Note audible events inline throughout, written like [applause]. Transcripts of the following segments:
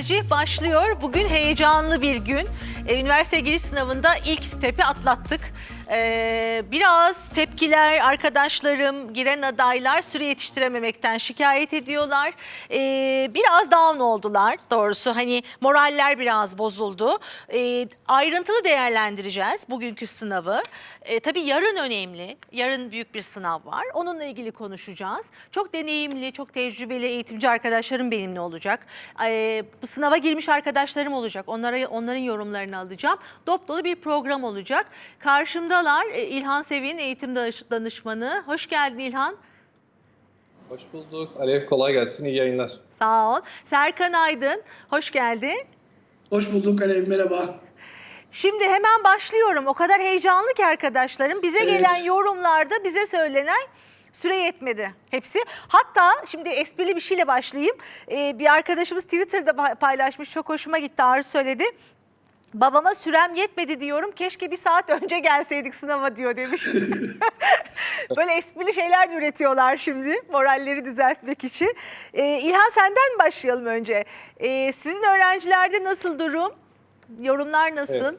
Tercih başlıyor. Bugün heyecanlı bir gün. Ee, Üniversite giriş sınavında ilk stepi atlattık. Ee, biraz tepkiler, arkadaşlarım, giren adaylar süre yetiştirememekten şikayet ediyorlar. Ee, biraz down oldular doğrusu. Hani moraller biraz bozuldu. Ayrıntılı değerlendireceğiz bugünkü sınavı. Ee, tabii yarın önemli. Yarın büyük bir sınav var. Onunla ilgili konuşacağız. Çok deneyimli, çok tecrübeli eğitimci arkadaşlarım benimle olacak. Ee, bu sınava girmiş arkadaşlarım olacak. Onlara onların yorumlarını alacağım. Dop dolu bir program olacak. Karşımdalar Ee, İlhan Sevin eğitim danış- danışmanı. Hoş geldin İlhan. Hoş bulduk. Alev kolay gelsin. İyi yayınlar. Sağ ol. Serkan Aydın. Hoş geldin. Hoş bulduk Alev, merhaba. Şimdi hemen başlıyorum. O kadar heyecanlı ki arkadaşlarım. Bize Evet. gelen yorumlarda bize söylenen süre yetmedi hepsi. Hatta şimdi esprili bir şeyle başlayayım. Ee, bir arkadaşımız Twitter'da pa- paylaşmış. Çok hoşuma gitti. Arzu söyledi. Babama sürem yetmedi diyorum. Keşke bir saat önce gelseydik sınava diyor demiş. [laughs] Böyle esprili şeyler de üretiyorlar şimdi moralleri düzeltmek için. Ee, İlhan senden başlayalım önce. Ee, sizin öğrencilerde nasıl durum? Yorumlar nasıl? Evet.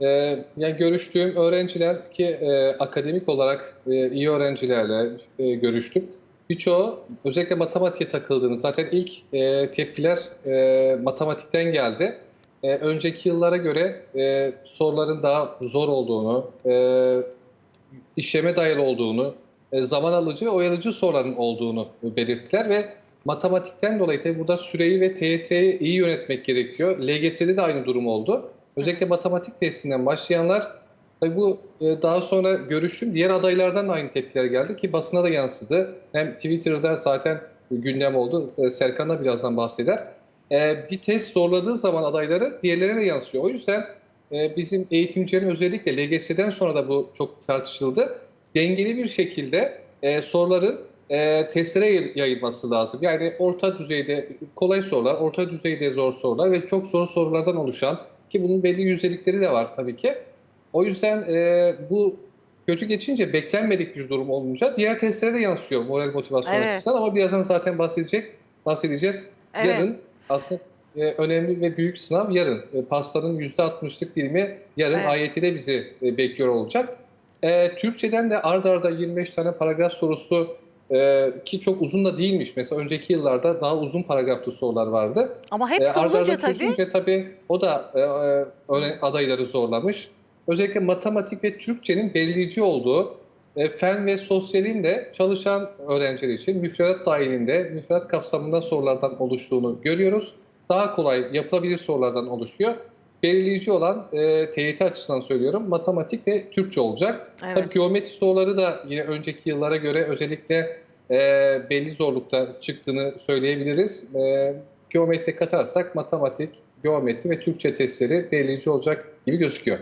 Ee, yani görüştüğüm öğrenciler ki e, akademik olarak e, iyi öğrencilerle e, görüştüm. Birçoğu özellikle matematiğe takıldığını zaten ilk e, tepkiler e, matematikten geldi. E, önceki yıllara göre e, soruların daha zor olduğunu, e, işleme dayalı olduğunu, e, zaman alıcı ve oyalıcı soruların olduğunu belirttiler ve matematikten dolayı tabii burada süreyi ve TYT'yi iyi yönetmek gerekiyor. LGS'de de aynı durum oldu. Özellikle matematik testinden başlayanlar tabii bu e, daha sonra görüştüm diğer adaylardan da aynı tepkiler geldi ki basına da yansıdı. Hem Twitter'da zaten gündem oldu. E, Serkan da birazdan bahseder. E, bir test zorladığı zaman adayları diğerlerine yansıyor. O yüzden bizim eğitimcilerin özellikle LGS'den sonra da bu çok tartışıldı. Dengeli bir şekilde soruların e, yay- yayılması lazım. Yani orta düzeyde kolay sorular, orta düzeyde zor sorular ve çok zor sorulardan oluşan ki bunun belli yüzdelikleri de var tabii ki. O yüzden e, bu kötü geçince beklenmedik bir durum olunca diğer testlere de yansıyor moral motivasyon Evet. açısından ama birazdan zaten bahsedecek bahsedeceğiz. Evet. Yarın aslında e, önemli ve büyük sınav yarın. E, pastanın %60'lık dilimi yarın Evet. AYT'de bizi e, bekliyor olacak. E, Türkçeden de ard arda 25 tane paragraf sorusu e, ki çok uzun da değilmiş. Mesela önceki yıllarda daha uzun paragraflı sorular vardı. Ama hepsi olunca arda tabii. çözünce tabii o da e, e, adayları zorlamış. Özellikle matematik ve Türkçenin belirleyici olduğu e, fen ve sosyalin de çalışan öğrenciler için müfredat dahilinde, müfredat kapsamında sorulardan oluştuğunu görüyoruz. Daha kolay yapılabilir sorulardan oluşuyor. Belirleyici olan e, TYT açısından söylüyorum matematik ve Türkçe olacak. Evet. Tabii geometri soruları da yine önceki yıllara göre özellikle e, belli zorlukta çıktığını söyleyebiliriz. E, geometri katarsak matematik, geometri ve Türkçe testleri belirleyici olacak gibi gözüküyor.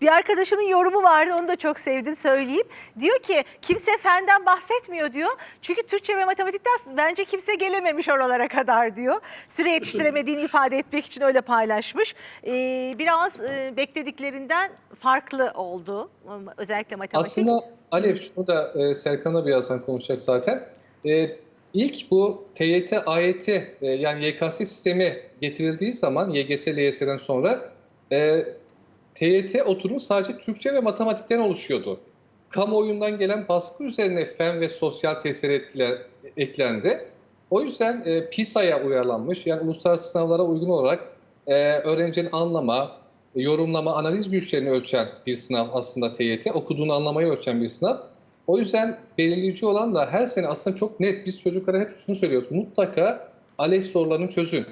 Bir arkadaşımın yorumu vardı onu da çok sevdim söyleyeyim. Diyor ki kimse fenden bahsetmiyor diyor. Çünkü Türkçe ve matematikten bence kimse gelememiş oralara kadar diyor. Süre yetiştiremediğini ifade etmek için öyle paylaşmış. Ee, biraz e, beklediklerinden farklı oldu özellikle matematik. Aslında Alev şunu da e, Serkan'la birazdan konuşacak zaten. E, ilk bu TYT, AYT e, yani YKS sistemi getirildiği zaman YGS, LYS'den sonra e, TYT oturumu sadece Türkçe ve matematikten oluşuyordu. Kamuoyundan gelen baskı üzerine fen ve sosyal testler etkiler, eklendi. O yüzden e, PISA'ya uyarlanmış yani uluslararası sınavlara uygun olarak e, öğrencinin anlama, yorumlama, analiz güçlerini ölçen bir sınav aslında TYT. Okuduğunu anlamayı ölçen bir sınav. O yüzden belirleyici olan da her sene aslında çok net. Biz çocuklara hep şunu söylüyoruz. Mutlaka ALES sorularını çözün.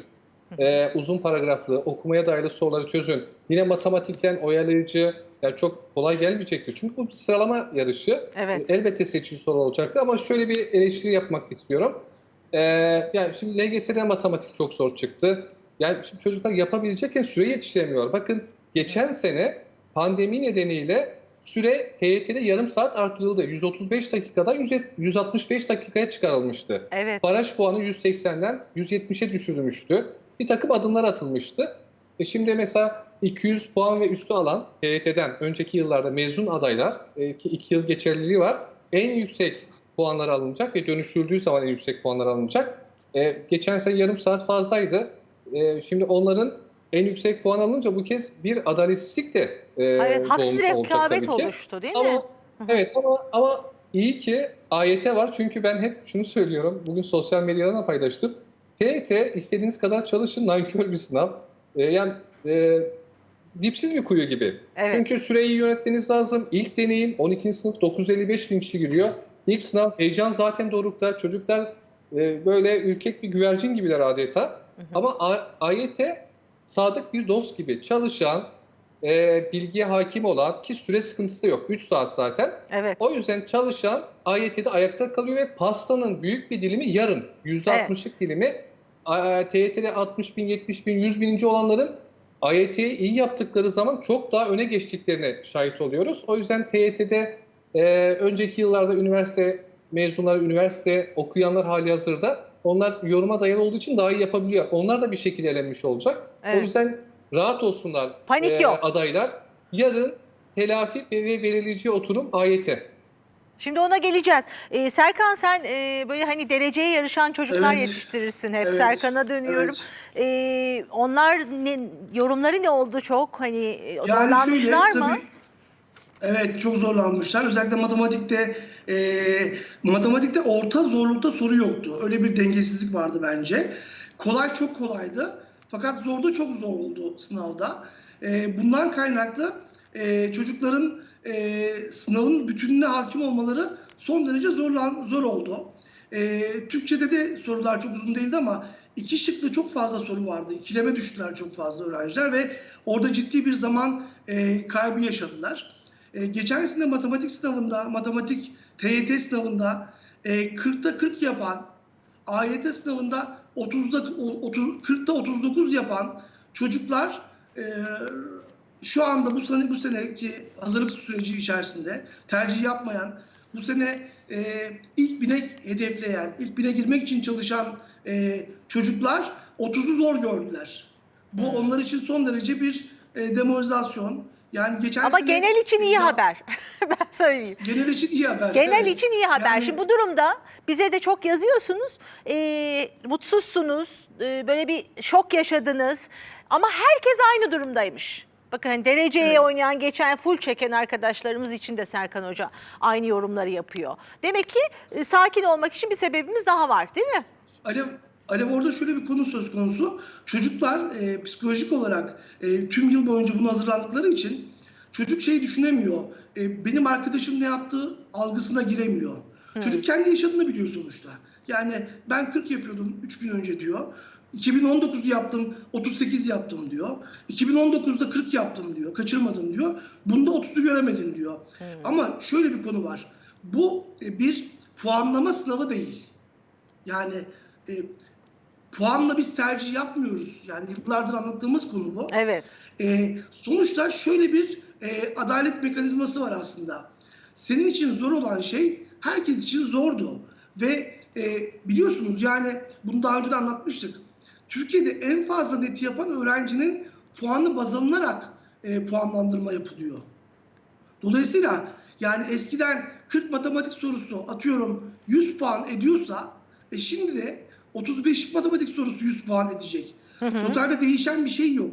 Ee, uzun paragraflı, okumaya dayalı soruları çözün. Yine matematikten oyalayıcı, yani çok kolay gelmeyecektir. Çünkü bu sıralama yarışı. Evet. Elbette seçici soru olacaktı ama şöyle bir eleştiri yapmak istiyorum. Ee, yani şimdi LGS'de matematik çok zor çıktı. Yani şimdi çocuklar yapabilecekken süre yetiştiremiyor. Bakın geçen sene pandemi nedeniyle süre TYT'de yarım saat artırıldı. 135 dakikadan 100 165 dakikaya çıkarılmıştı. Evet. Baraj puanı 180'den 170'e düşürülmüştü. Bir takım adımlar atılmıştı. E şimdi mesela 200 puan ve üstü alan TYT'den önceki yıllarda mezun adaylar e, ki 2 yıl geçerliliği var. En yüksek puanlar alınacak ve dönüştürüldüğü zaman en yüksek puanlar alınacak. E, geçen sene yarım saat fazlaydı. E, şimdi onların en yüksek puan alınca bu kez bir adaletsizlik de e, Evet, haksız rekabet oluştu değil mi? Ama evet ama ama iyi ki AYT var çünkü ben hep şunu söylüyorum. Bugün sosyal medyadan da paylaştım. TET istediğiniz kadar çalışın nankör bir sınav. E, yani e, dipsiz bir kuyu gibi. Evet. Çünkü süreyi yönetmeniz lazım. İlk deneyim 12. sınıf 955 bin kişi giriyor. İlk sınav heyecan zaten dorukta. Çocuklar e, böyle ürkek bir güvercin gibiler adeta. Ama A- AYT sadık bir dost gibi çalışan, e, bilgiye hakim olan ki süre sıkıntısı da yok. 3 saat zaten. Evet. O yüzden çalışan AYT'de ayakta kalıyor ve pastanın büyük bir dilimi yarım. %60'lık dilimi A- TYT'de 60 bin, 70 bin, 100 bininci olanların AYT'yi iyi yaptıkları zaman çok daha öne geçtiklerine şahit oluyoruz. O yüzden TYT'de e, önceki yıllarda üniversite mezunları, üniversite okuyanlar hali hazırda onlar yoruma dayalı olduğu için daha iyi yapabiliyor. Onlar da bir şekilde elenmiş olacak. Evet. O yüzden rahat olsunlar Panik e, yok. adaylar. Yarın telafi ve belirleyici oturum AYT. Şimdi ona geleceğiz. Ee, Serkan sen e, böyle hani dereceye yarışan çocuklar Evet. yetiştirirsin hep. Evet, Serkan'a dönüyorum. Ee, onlar ne, yorumları ne oldu çok? Hani e, zorlanmışlar mı? tabii, evet çok zorlanmışlar. Özellikle matematikte e, matematikte orta zorlukta soru yoktu. Öyle bir dengesizlik vardı bence. Kolay çok kolaydı. Fakat zor da çok zor oldu sınavda. E, bundan kaynaklı e, çocukların e, sınavın bütününe hakim olmaları son derece zorlan, zor oldu. E, Türkçe'de de sorular çok uzun değildi ama iki şıklı çok fazla soru vardı. İkileme düştüler çok fazla öğrenciler ve orada ciddi bir zaman e, kaybı yaşadılar. E, geçen sene matematik sınavında, matematik TYT sınavında e, 40'ta 40 yapan, AYT sınavında 30'da 30, 40'ta 39 yapan çocuklar e, şu anda bu sene bu seneki hazırlık süreci içerisinde tercih yapmayan, bu sene e, ilk bine hedefleyen, ilk bine girmek için çalışan e, çocuklar 30'u zor gördüler. Bu onlar için son derece bir e, demoralizasyon. Yani geçen Ama sene- genel için iyi Ya- haber. [laughs] ben söyleyeyim. Genel için iyi haber. Genel evet. için iyi haber. Yani- Şimdi bu durumda bize de çok yazıyorsunuz. Ee, mutsuzsunuz. Ee, böyle bir şok yaşadınız. Ama herkes aynı durumdaymış. Bakın hani dereceye Evet. oynayan, geçen full çeken arkadaşlarımız için de Serkan Hoca aynı yorumları yapıyor. Demek ki e, sakin olmak için bir sebebimiz daha var değil mi? Alev, Alev orada şöyle bir konu söz konusu. Çocuklar e, psikolojik olarak e, tüm yıl boyunca buna hazırlandıkları için çocuk şey düşünemiyor. E, benim arkadaşım ne yaptığı algısına giremiyor. Çocuk kendi yaşadığını biliyor sonuçta. Yani ben 40 yapıyordum 3 gün önce diyor. 2019 yaptım 38 yaptım diyor. 2019'da 40 yaptım diyor. Kaçırmadım diyor. Bunda 30'u göremedin diyor. Ama şöyle bir konu var. Bu e, bir puanlama sınavı değil. Yani e, puanla biz tercih yapmıyoruz. Yani yıllardır anlattığımız konu bu. Evet. E, sonuçta şöyle bir e, adalet mekanizması var aslında. Senin için zor olan şey herkes için zordu. Ve e, biliyorsunuz yani bunu daha önce de anlatmıştık. Türkiye'de en fazla net yapan öğrencinin puanı baz alınarak e, puanlandırma yapılıyor. Dolayısıyla yani eskiden 40 matematik sorusu atıyorum 100 puan ediyorsa e şimdi de 35 matematik sorusu 100 puan edecek. Totalde değişen bir şey yok.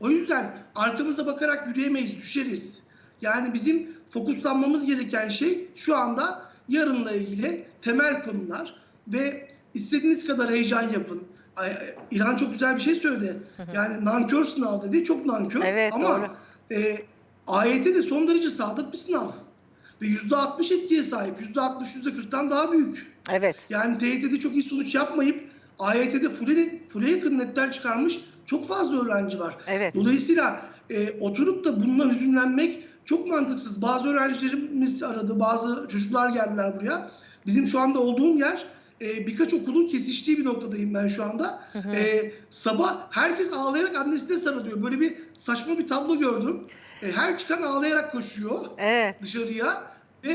O yüzden arkamıza bakarak yürüyemeyiz, düşeriz. Yani bizim fokuslanmamız gereken şey şu anda yarınla ilgili temel konular ve istediğiniz kadar heyecan yapın. Ay- ay- İlhan çok güzel bir şey söyledi. Yani nankör sınav dedi. Çok nankör. Evet, Ama doğru. e, AYT de son derece sadık bir sınav. Ve %60 etkiye sahip. %60, %40'tan daha büyük. Evet. Yani TYT'de çok iyi sonuç yapmayıp AYT'de full'e, full'e yakın netler çıkarmış çok fazla öğrenci var. Evet. Dolayısıyla e, oturup da bununla hüzünlenmek çok mantıksız. Bazı öğrencilerimiz aradı, bazı çocuklar geldiler buraya. Bizim şu anda olduğum yer e, birkaç okulun kesiştiği bir noktadayım ben şu anda. E, sabah herkes ağlayarak annesine sarılıyor. Böyle bir saçma bir tablo gördüm. E, her çıkan ağlayarak koşuyor Evet. dışarıya ve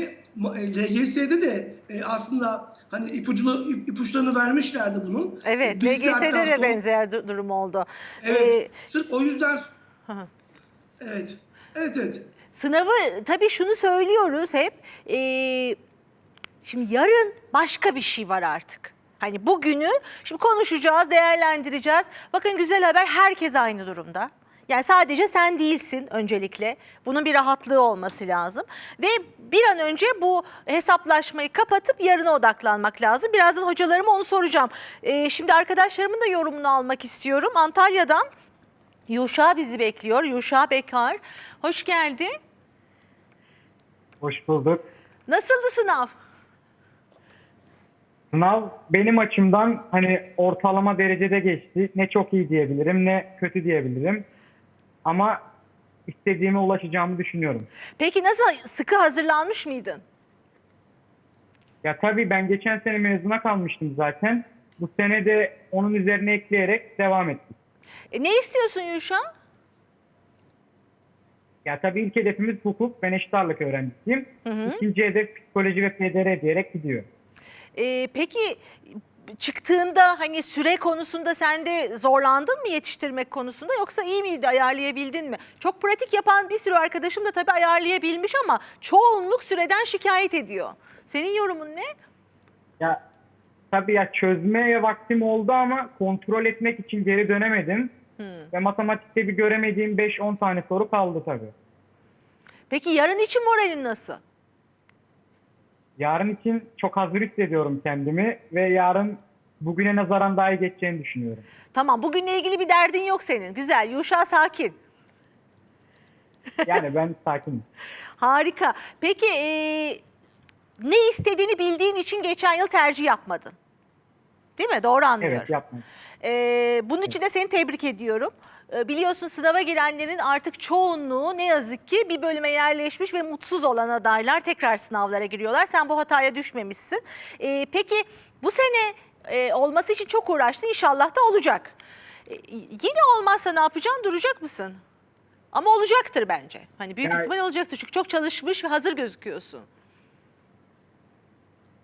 e, LGS'de de e, aslında hani ipucu ipuçlarını vermişlerdi bunun. Evet. LGS'de de son- benzer du- durum oldu. Evet. Ee, sırf o yüzden. Evet. Evet evet. Sınavı tabii şunu söylüyoruz hep. e, şimdi yarın başka bir şey var artık. Hani bugünü şimdi konuşacağız, değerlendireceğiz. Bakın güzel haber herkes aynı durumda. Yani sadece sen değilsin öncelikle. Bunun bir rahatlığı olması lazım. Ve bir an önce bu hesaplaşmayı kapatıp yarına odaklanmak lazım. Birazdan hocalarıma onu soracağım. Ee, şimdi arkadaşlarımın da yorumunu almak istiyorum. Antalya'dan Yuşa bizi bekliyor. Yuşa Bekar. Hoş geldin. Hoş bulduk. Nasıldı sınav? Sınav benim açımdan hani ortalama derecede geçti. Ne çok iyi diyebilirim ne kötü diyebilirim. Ama istediğime ulaşacağımı düşünüyorum. Peki nasıl sıkı hazırlanmış mıydın? Ya tabii ben geçen sene mezuna kalmıştım zaten. Bu sene de onun üzerine ekleyerek devam ettim. E, ne istiyorsun Yuşa? Ya tabii ilk hedefimiz hukuk. Ben eşit ağırlık öğrencisiyim. İkinci hedef psikoloji ve PDR diyerek gidiyor. Ee, peki çıktığında hani süre konusunda sen de zorlandın mı yetiştirmek konusunda yoksa iyi miydi ayarlayabildin mi? Çok pratik yapan bir sürü arkadaşım da tabii ayarlayabilmiş ama çoğunluk süreden şikayet ediyor. Senin yorumun ne? Ya tabii ya çözmeye vaktim oldu ama kontrol etmek için geri dönemedim. Ve matematikte bir göremediğim 5-10 tane soru kaldı tabii. Peki yarın için moralin nasıl? Yarın için çok hazır hissediyorum kendimi ve yarın bugüne nazaran daha iyi geçeceğini düşünüyorum. Tamam bugünle ilgili bir derdin yok senin. Güzel Yuşa sakin. Yani ben sakinim. [laughs] Harika. Peki e, ne istediğini bildiğin için geçen yıl tercih yapmadın. Değil mi? Doğru anlıyorum. Evet yapmam. Ee, bunun için de seni tebrik ediyorum. Ee, biliyorsun sınava girenlerin artık çoğunluğu ne yazık ki bir bölüme yerleşmiş ve mutsuz olan adaylar tekrar sınavlara giriyorlar. Sen bu hataya düşmemişsin. Ee, peki bu sene e, olması için çok uğraştın. İnşallah da olacak. Ee, yine olmazsa ne yapacaksın? Duracak mısın? Ama olacaktır bence. Hani büyük Yani- ihtimal olacaktır. Çünkü çok çalışmış ve hazır gözüküyorsun.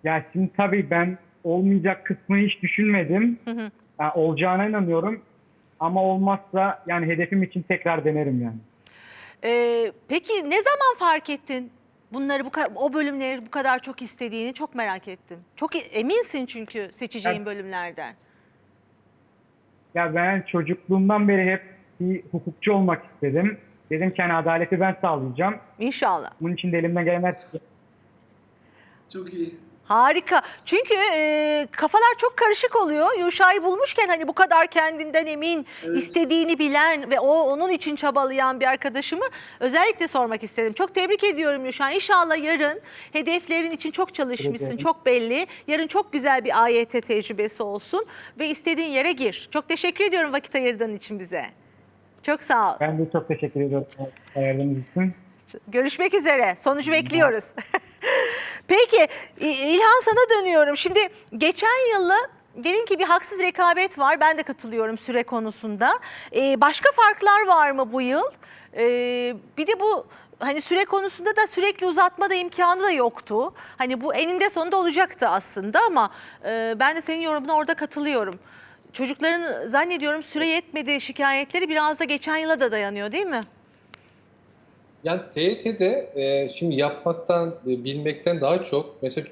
Ya şimdi tabii ben olmayacak kısmını hiç düşünmedim. Yani olacağına inanıyorum. Ama olmazsa yani hedefim için tekrar denerim yani. Ee, peki ne zaman fark ettin bunları bu o bölümleri bu kadar çok istediğini çok merak ettim. Çok e- eminsin çünkü seçeceğin Evet. bölümlerden. Ya ben çocukluğumdan beri hep bir hukukçu olmak istedim. Dedim ki hani adaleti ben sağlayacağım. İnşallah. Bunun için de elimden gelen her şeyi Çok iyi. Harika. Çünkü e, kafalar çok karışık oluyor. Yuşa'yı bulmuşken hani bu kadar kendinden emin, Evet. istediğini bilen ve o onun için çabalayan bir arkadaşımı özellikle sormak istedim. Çok tebrik ediyorum Yuşa. İnşallah yarın hedeflerin için çok çalışmışsın, çok belli. Yarın çok güzel bir AYT tecrübesi olsun ve istediğin yere gir. Çok teşekkür ediyorum vakit ayırdığın için bize. Çok sağ ol. Ben de çok teşekkür ediyorum ayırdığınız için. Görüşmek üzere. Sonucu bekliyoruz. [laughs] Peki İlhan sana dönüyorum. Şimdi geçen yılı dedin ki bir haksız rekabet var. Ben de katılıyorum süre konusunda. Ee, başka farklar var mı bu yıl? Ee, bir de bu hani süre konusunda da sürekli uzatma da imkanı da yoktu. Hani bu eninde sonunda olacaktı aslında ama e, ben de senin yorumuna orada katılıyorum. Çocukların zannediyorum süre yetmedi şikayetleri biraz da geçen yıla da dayanıyor değil mi? Yani TYT'de e, şimdi yapmaktan, e, bilmekten daha çok mesela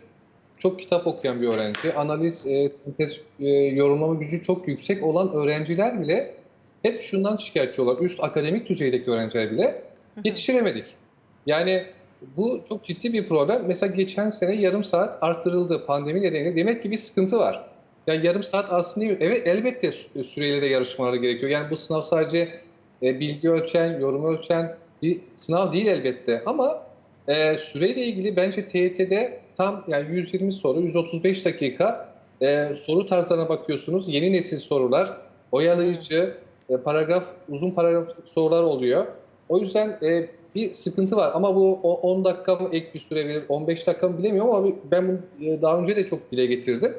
çok kitap okuyan bir öğrenci, analiz, e, sentez, e, yorumlama gücü çok yüksek olan öğrenciler bile hep şundan şikayetçi olarak üst akademik düzeydeki öğrenciler bile yetiştiremedik. Yani bu çok ciddi bir problem. Mesela geçen sene yarım saat arttırıldı pandemi nedeniyle. Demek ki bir sıkıntı var. Yani yarım saat aslında. Evet elbette sü- süreyle de yarışmaları gerekiyor. Yani bu sınav sadece e, bilgi ölçen, yorum ölçen bir sınav değil elbette. Ama e, süreyle ilgili bence TYT'de tam yani 120 soru, 135 dakika e, soru tarzlarına bakıyorsunuz. Yeni nesil sorular, oyalayıcı, e, paragraf, uzun paragraf sorular oluyor. O yüzden e, bir sıkıntı var ama bu o- 10 dakika mı ek bir süre verir, 15 dakika mı bilemiyorum ama ben bunu e, daha önce de çok dile getirdim.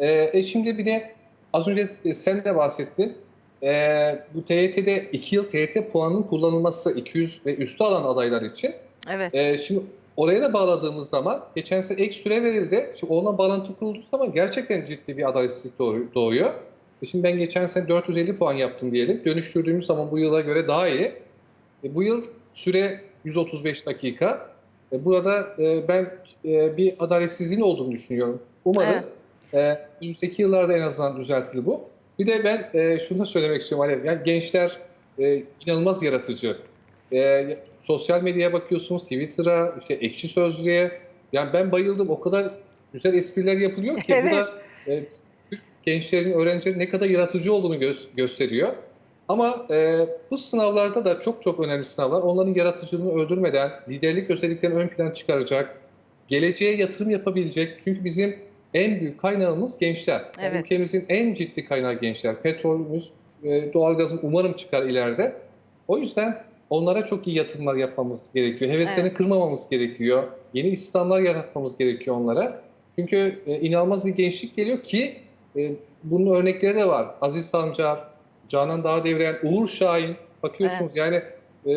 E, e, şimdi bir de az önce sen de bahsettin. E, bu TYT'de 2 yıl TYT puanının kullanılması 200 ve üstü alan adaylar için. Evet. E, şimdi oraya da bağladığımız zaman geçen sene ek süre verildi. Şimdi onunla bağlantı kurulduğu zaman gerçekten ciddi bir adaletsizlik doğu- doğuyor. E şimdi ben geçen sene 450 puan yaptım diyelim. Dönüştürdüğümüz zaman bu yıla göre daha iyi. E, bu yıl süre 135 dakika. E, burada e, ben e, bir adaletsizliğin olduğunu düşünüyorum. Umarım Evet. E, önümüzdeki yıllarda en azından düzeltildi bu. Bir de ben e, şunu da söylemek istiyorum. Alev. Yani gençler e, inanılmaz yaratıcı. E, sosyal medyaya bakıyorsunuz, Twitter'a, işte ekşi sözlüğe. Yani ben bayıldım. O kadar güzel espriler yapılıyor ki Evet. bu da e, Türk gençlerin, öğrencilerin ne kadar yaratıcı olduğunu gö- gösteriyor. Ama e, bu sınavlarda da çok çok önemli sınavlar. Onların yaratıcılığını öldürmeden, liderlik özelliklerini ön plana çıkaracak, geleceğe yatırım yapabilecek. Çünkü bizim en büyük kaynağımız gençler. Yani Evet. Ülkemizin en ciddi kaynağı gençler. Petrolümüz, e, doğalgazın umarım çıkar ileride. O yüzden onlara çok iyi yatırımlar yapmamız gerekiyor. Heveslerini Evet. kırmamamız gerekiyor. Yeni istihdamlar yaratmamız gerekiyor onlara. Çünkü e, inanılmaz bir gençlik geliyor ki e, bunun örnekleri de var. Aziz Sancar, Canan Dağdeviren, Uğur Şahin. Bakıyorsunuz yani e,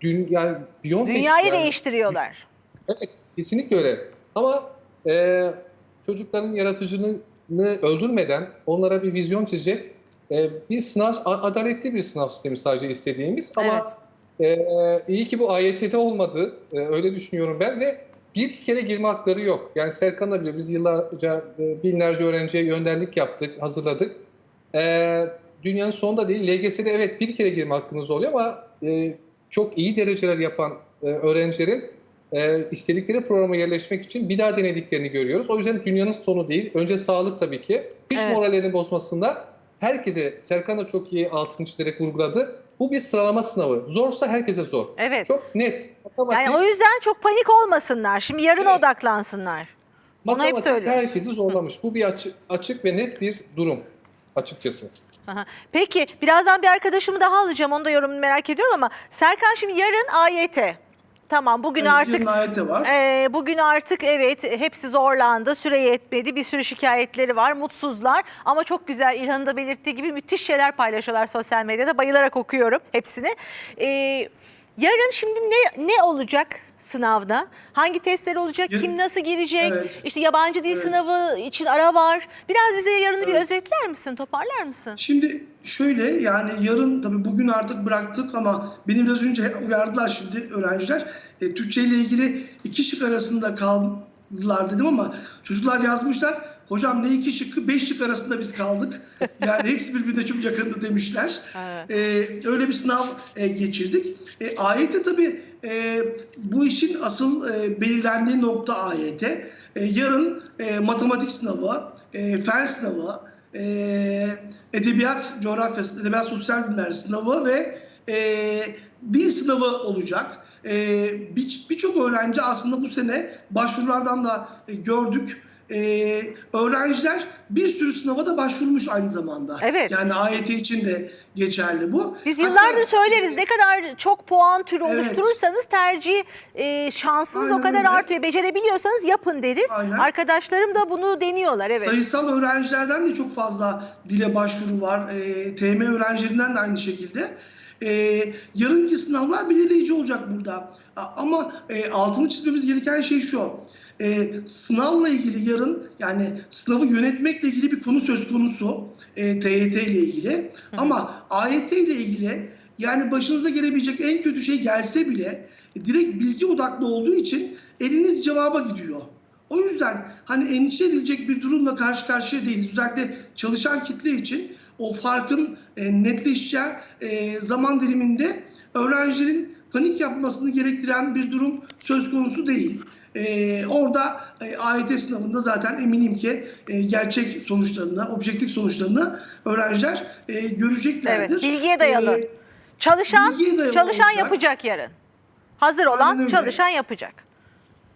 dün yani Biontech Dünyayı yani- değiştiriyorlar. Evet, kesinlikle öyle. Ama e, çocukların yaratıcılığını öldürmeden onlara bir vizyon çizecek e, bir sınav, adaletli bir sınav sistemi sadece istediğimiz. Ama e, iyi ki bu AYT'de olmadı. E, öyle düşünüyorum ben ve bir kere girme hakları yok. Yani Serkan da biliyor biz yıllarca e, binlerce öğrenciye yönderlik yaptık, hazırladık. E, dünyanın sonunda değil. LGS'de evet bir kere girme hakkınız oluyor ama e, çok iyi dereceler yapan e, öğrencilerin e, istedikleri programa yerleşmek için bir daha denediklerini görüyoruz. O yüzden dünyanın sonu değil. Önce sağlık tabii ki. Hiç Evet. morallerini bozmasınlar. Herkese, Serkan da çok iyi altını çizerek vurguladı. Bu bir sıralama sınavı. Zorsa herkese zor. Evet. Çok net. Matematik, Yani o yüzden çok panik olmasınlar. Şimdi yarına Evet. odaklansınlar. Hep matematik söylüyoruz. herkesi zorlamış. Bu bir açık, açık ve net bir durum açıkçası. Aha. Peki birazdan bir arkadaşımı daha alacağım. Onu da yorumunu merak ediyorum ama Serkan şimdi yarın AYT. Tamam bugün Evet, artık yarın ayeti var. Ee, bugün artık evet hepsi zorlandı, süre yetmedi, bir sürü şikayetleri var, mutsuzlar ama çok güzel İlhan'ın da belirttiği gibi müthiş şeyler paylaşıyorlar sosyal medyada. Bayılarak okuyorum hepsini. Ee, yarın şimdi ne ne olacak sınavda? Hangi testler olacak? Yarın- Kim nasıl girecek? Evet. İşte yabancı dil Evet. sınavı için ara var. Biraz bize yarını bir Evet. özetler misin? Toparlar mısın? Şimdi şöyle yani yarın tabii bugün artık bıraktık ama beni biraz önce uyardılar şimdi öğrenciler. E, Türkçe ile ilgili iki şık arasında kaldılar dedim ama çocuklar yazmışlar. Hocam ne iki şıkkı beş şık arasında biz kaldık. [laughs] Yani hepsi birbirine çok yakındı demişler. Evet. E, öyle bir sınav e, geçirdik. E, AYT tabii e, bu işin asıl e, belirlendiği nokta AYT. E, yarın e, matematik sınavı, e, fen sınavı, e, edebiyat, coğrafya, edebiyat sosyal bilimler sınavı ve e, dil sınavı olacak. E, bir- Birçok öğrenci aslında bu sene başvurulardan da e, gördük. E, öğrenciler bir sürü sınava da başvurmuş aynı zamanda. Evet. Yani AYT için de geçerli bu. Biz Hatta- yıllardır söyleriz ne kadar çok puan türü Evet. oluşturursanız tercih e, şansınız o Aynen kadar öyle. artıyor. Becerebiliyorsanız yapın deriz. Aynen. Arkadaşlarım da bunu deniyorlar evet. Sayısal öğrencilerden de çok fazla dile başvuru var. E, TM öğrencilerinden de aynı şekilde. E, yarınki sınavlar belirleyici olacak burada. Ama e, altını çizmemiz gereken şey şu. E, sınavla ilgili yarın yani sınavı yönetmekle ilgili bir konu söz konusu e, TYT ile ilgili. Ama AYT ile ilgili yani başınıza gelebilecek en kötü şey gelse bile e, direkt bilgi odaklı olduğu için eliniz cevaba gidiyor. O yüzden hani endişe edilecek bir durumla karşı karşıya değiliz. Özellikle çalışan kitle için o farkın e, netleşeceği e, zaman diliminde öğrencilerin panik yapmasını gerektiren bir durum söz konusu değil. E, orada e, AYT sınavında zaten eminim ki e, gerçek sonuçlarını, objektif sonuçlarını öğrenciler e, göreceklerdir. Evet, bilgiye dayalı. E, Çalışan bilgiye dayalı çalışan olacak. yapacak yarın. Hazır olan çalışan yapacak.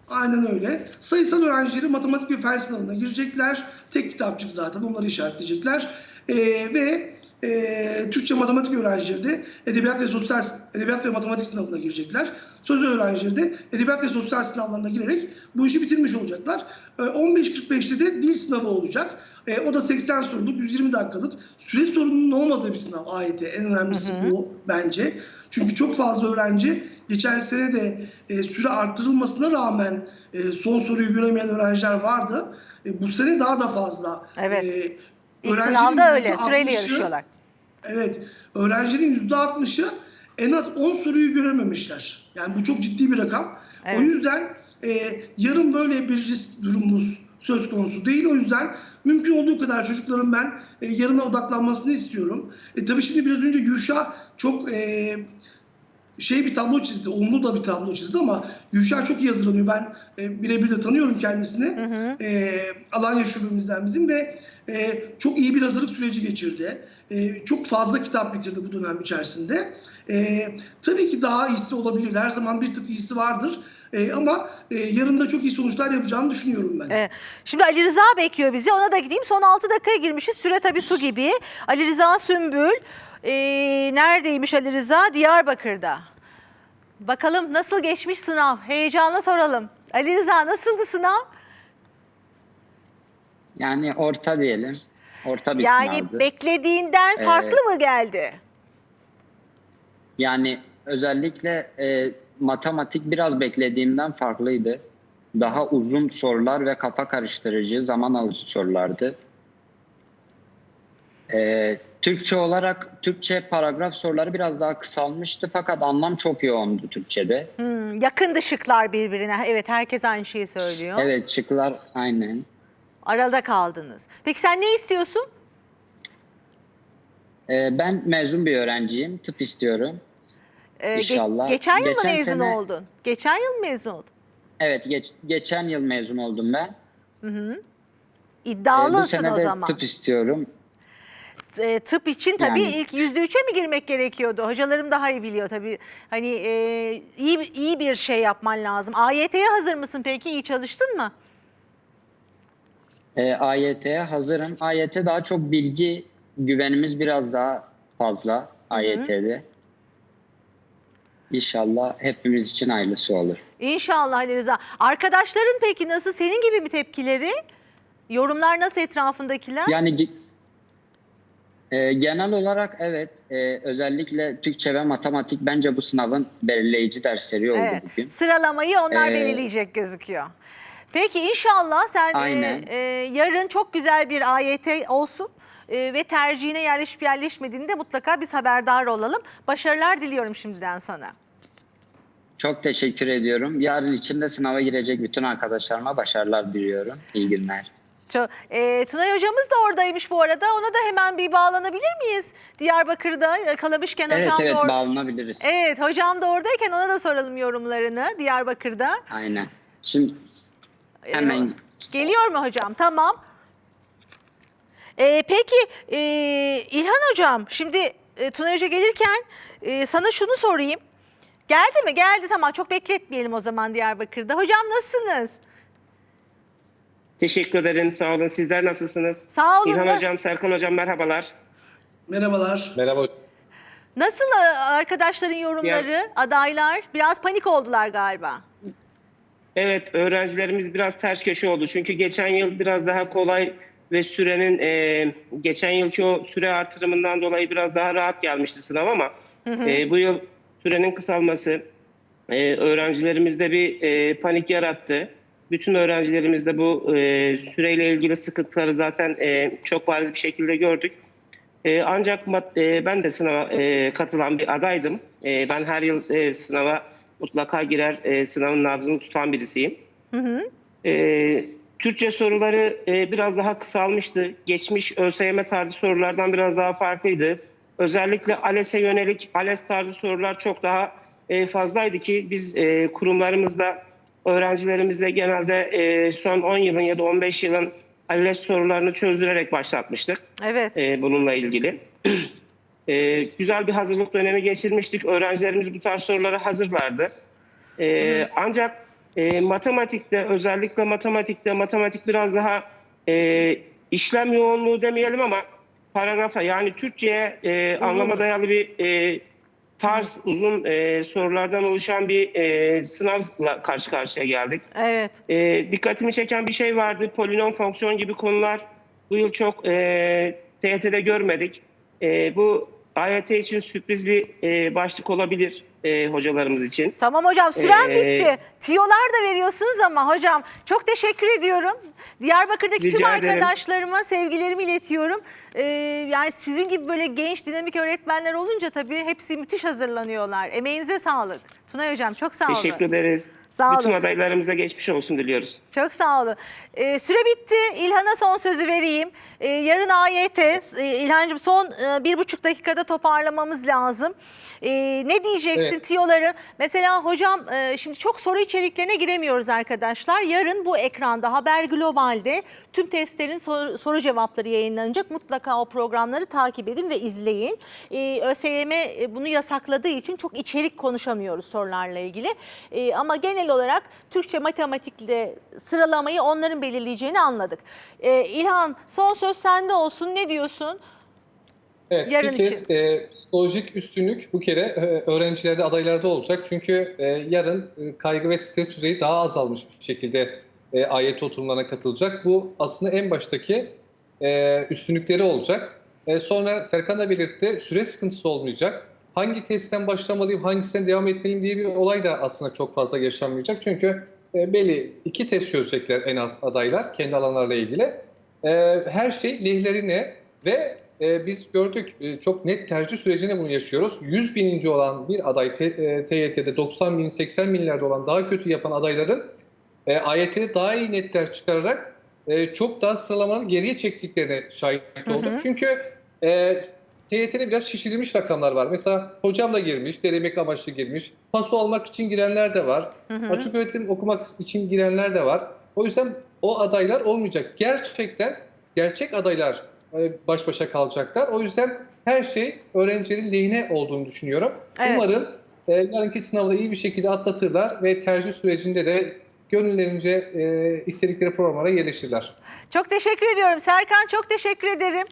Aynen öyle. Sayısal öğrencileri matematik ve fen sınavına girecekler. Tek kitapçık zaten onları işaretleyecekler. Ee, ve e, Türkçe matematik öğrencileri de edebiyat ve sosyal edebiyat ve matematik sınavına girecekler. Söz öğrencileri de edebiyat ve sosyal sınavlarına girerek bu işi bitirmiş olacaklar. Ee, 15.45'te de dil sınavı olacak. Ee, o da 80 soruluk, 120 dakikalık. Süre sorununun olmadığı bir sınav AYT. En önemlisi bu bence. Çünkü çok fazla öğrenci geçen sene de e, süre arttırılmasına rağmen e, son soruyu göremeyen öğrenciler vardı. E, bu sene daha da fazla. Evet. E, İlk öğrencinin sınavda öyle %60'ı süreyle yarışıyorlar. Evet. Öğrencilerin %60'ı en az 10 soruyu görememişler. Yani bu çok ciddi bir rakam. Evet. O yüzden e, yarın böyle bir risk durumumuz söz konusu değil. O yüzden mümkün olduğu kadar çocukların ben e, yarına odaklanmasını istiyorum. E, tabii şimdi biraz önce Yuşa çok e, şey bir tablo çizdi, olumlu da bir tablo çizdi ama Yuşa çok iyi hazırlanıyor. Ben e, birebir de tanıyorum kendisini. E, Alanya şubemizden bizim ve e, çok iyi bir hazırlık süreci geçirdi. E, çok fazla kitap bitirdi bu dönem içerisinde. E, tabii ki daha iyisi olabilir. Her zaman bir tık iyisi vardır. E, ama e, yarın da çok iyi sonuçlar yapacağını düşünüyorum ben. Evet. Şimdi Ali Rıza bekliyor bizi. Ona da gideyim. Son 6 dakikaya girmişiz. Süre tabii su gibi. Ali Rıza Sümbül. Ee, neredeymiş Ali Rıza? Diyarbakır'da. Bakalım nasıl geçmiş sınav? Heyecanla soralım. Ali Rıza nasıldı sınav? Yani orta diyelim. Orta bir yani sınavdı. beklediğinden Ee, farklı mı geldi? yani özellikle e, matematik biraz beklediğimden farklıydı. Daha uzun sorular ve kafa karıştırıcı, zaman alıcı sorulardı. E, Türkçe olarak Türkçe paragraf soruları biraz daha kısalmıştı fakat anlam çok yoğundu Türkçe'de. Hmm, yakındı şıklar birbirine. Evet herkes aynı şeyi söylüyor. Evet şıklar aynen. Arada kaldınız. Peki sen ne istiyorsun? E, ben mezun bir öğrenciyim. Tıp istiyorum. Ee, ge- İnşallah. geçen yıl mı Geçen mezun sene- oldun? Geçen yıl mı mezun oldun? Evet geç, geçen yıl mezun oldum ben. E, bu İddialısın sene o de zaman. tıp istiyorum. e, tıp için tabii Yani- ilk yüzde üçe mi girmek gerekiyordu? Hocalarım daha iyi biliyor tabii. Hani e, iyi iyi bir şey yapman lazım. AYT'ye hazır mısın peki? İyi çalıştın mı? E, AYT'ye hazırım. AYT daha çok bilgi güvenimiz biraz daha fazla AYT'de. İnşallah hepimiz için hayırlısı olur. İnşallah Ali Rıza. Arkadaşların peki nasıl? Senin gibi mi tepkileri? Yorumlar nasıl etrafındakiler? Yani e, genel olarak evet e, özellikle Türkçe ve matematik bence bu sınavın belirleyici dersleri oldu Evet. bugün. Sıralamayı onlar Ee, belirleyecek gözüküyor. Peki inşallah sen e, Aynen. e, yarın çok güzel bir AYT olsun e, ve tercihine yerleşip yerleşmediğinde mutlaka biz haberdar olalım. Başarılar diliyorum şimdiden sana. Çok teşekkür ediyorum. Yarın için de sınava girecek bütün arkadaşlarıma başarılar diliyorum. İyi günler. Çok, e, Tunay hocamız da oradaymış bu arada. Ona da hemen bir bağlanabilir miyiz? Diyarbakır'da yakalamışken Evet hocam evet da or- bağlanabiliriz. Evet hocam da oradayken ona da soralım yorumlarını Diyarbakır'da. Aynen. Şimdi Hemen. Geliyor mu hocam? Tamam. E, peki e, İlhan hocam şimdi e, Tunay Hoca gelirken e, sana şunu sorayım. Geldi mi? Geldi tamam çok bekletmeyelim o zaman Diyarbakır'da. Hocam nasılsınız? Teşekkür ederim. Sağ olun. Sizler nasılsınız? Sağ olun. İlhan Da- Hocam, Serkan Hocam merhabalar. Merhabalar. Merhaba. Nasıl e, arkadaşların yorumları, adaylar? Biraz panik oldular galiba. Evet, öğrencilerimiz biraz ters köşe oldu. Çünkü geçen yıl biraz daha kolay ve sürenin e, geçen yılki o süre artırımından dolayı biraz daha rahat gelmişti sınav ama e, bu yıl sürenin kısalması e, öğrencilerimizde bir e, panik yarattı. Bütün öğrencilerimizde bu e, süreyle ilgili sıkıntıları zaten e, çok bariz bir şekilde gördük. E, ancak mat- e, ben de sınava e, katılan bir adaydım. E, ben her yıl e, sınava mutlaka girer, e, sınavın nabzını tutan birisiyim. E, Türkçe soruları e, biraz daha kısalmıştı. Geçmiş ÖSYM tarzı sorulardan biraz daha farklıydı. Özellikle ALES'e yönelik ALES tarzı sorular çok daha e, fazlaydı ki biz e, kurumlarımızda öğrencilerimizle genelde e, son 10 yılın ya da 15 yılın ALES sorularını çözdürerek başlatmıştık Evet. e, bununla ilgili. [clears throat] E, güzel bir hazırlık dönemi geçirmiştik. Öğrencilerimiz bu tarz sorulara hazırlardı. E, ancak e, matematikte özellikle matematikte matematik biraz daha e, işlem yoğunluğu demeyelim ama paragrafa yani Türkçe'ye e, anlama dayalı bir e, tarz uzun e, sorulardan oluşan bir e, sınavla karşı karşıya geldik. Evet. E, dikkatimi çeken bir şey vardı. Polinom fonksiyon gibi konular bu yıl çok e, TYT'de görmedik. E, bu AYT için sürpriz bir e, başlık olabilir e, hocalarımız için. Tamam hocam süren Ee, bitti. Tiyolar da veriyorsunuz ama hocam çok teşekkür ediyorum. Diyarbakır'daki tüm arkadaşlarıma sevgilerimi iletiyorum. Ee, yani sizin gibi böyle genç dinamik öğretmenler olunca tabii hepsi müthiş hazırlanıyorlar. Emeğinize sağlık. Tunay hocam çok sağ olun. Teşekkür ederiz. Sağ Bütün olun. adaylarımıza geçmiş olsun diliyoruz. Çok sağ olun. Ee, süre bitti. İlhan'a son sözü vereyim. Ee, yarın AYT. Ee, İlhan'cığım son e, bir buçuk dakikada toparlamamız lazım. Ee, ne diyeceksin Evet. tiyoları? Mesela hocam e, şimdi çok soru içeriklerine giremiyoruz arkadaşlar. Yarın bu ekranda Haber Global'de tüm testlerin soru, soru cevapları yayınlanacak. Mutlaka o programları takip edin ve izleyin. Ee, ÖSYM e, bunu yasakladığı için çok içerik konuşamıyoruz sorularla ilgili. Ee, ama genel olarak Türkçe matematikle sıralamayı onların belirleyeceğini anladık. Ee, İlhan son söz sende olsun. Ne diyorsun? Evet, Yarın bir kez e, psikolojik üstünlük bu kere e, öğrencilerde, adaylarda olacak. Çünkü e, yarın e, kaygı ve stres düzeyi daha azalmış bir şekilde e, AYT oturumlarına katılacak. Bu aslında en baştaki e, üstünlükleri olacak. E, sonra Serkan da belirtti, süre sıkıntısı olmayacak. Hangi testten başlamalıyım, hangisinden devam etmeliyim diye bir olay da aslında çok fazla yaşanmayacak. Çünkü e, belli iki test çözecekler en az adaylar kendi alanlarla ilgili. E, her şey lehlerine ve e, biz gördük e, çok net tercih sürecinde bunu yaşıyoruz. 100 bininci olan bir aday T- e, TYT'de 90 bin 80 binlerde olan daha kötü yapan adayların e, AYT'de daha iyi netler çıkararak e, çok daha sıralamanın geriye çektiklerine şahit olduk. Çünkü e, TYT'de biraz şişirilmiş rakamlar var. Mesela hocam da girmiş, denemek amaçlı girmiş. Paso almak için girenler de var. Açık öğretim okumak için girenler de var. O yüzden o adaylar olmayacak. Gerçekten gerçek adaylar e, baş başa kalacaklar. O yüzden her şey öğrencilerin lehine olduğunu düşünüyorum. Evet. Umarım e, yarınki sınavı iyi bir şekilde atlatırlar ve tercih sürecinde de gönüllerince e, istedikleri programlara yerleşirler. Çok teşekkür ediyorum. Serkan çok teşekkür ederim.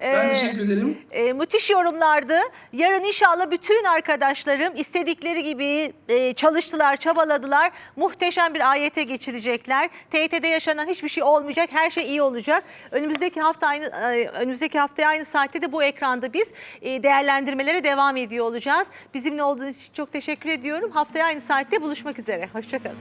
Ben Ee, teşekkür ederim. E, müthiş yorumlardı. Yarın inşallah bütün arkadaşlarım istedikleri gibi e, çalıştılar, çabaladılar. Muhteşem bir AYT geçirecekler. TYT'de yaşanan hiçbir şey olmayacak. Her şey iyi olacak. Önümüzdeki hafta aynı e, önümüzdeki haftaya aynı saatte de bu ekranda biz e, değerlendirmelere devam ediyor olacağız. Bizimle olduğunuz için çok teşekkür ediyorum. Haftaya aynı saatte buluşmak üzere. Hoşçakalın.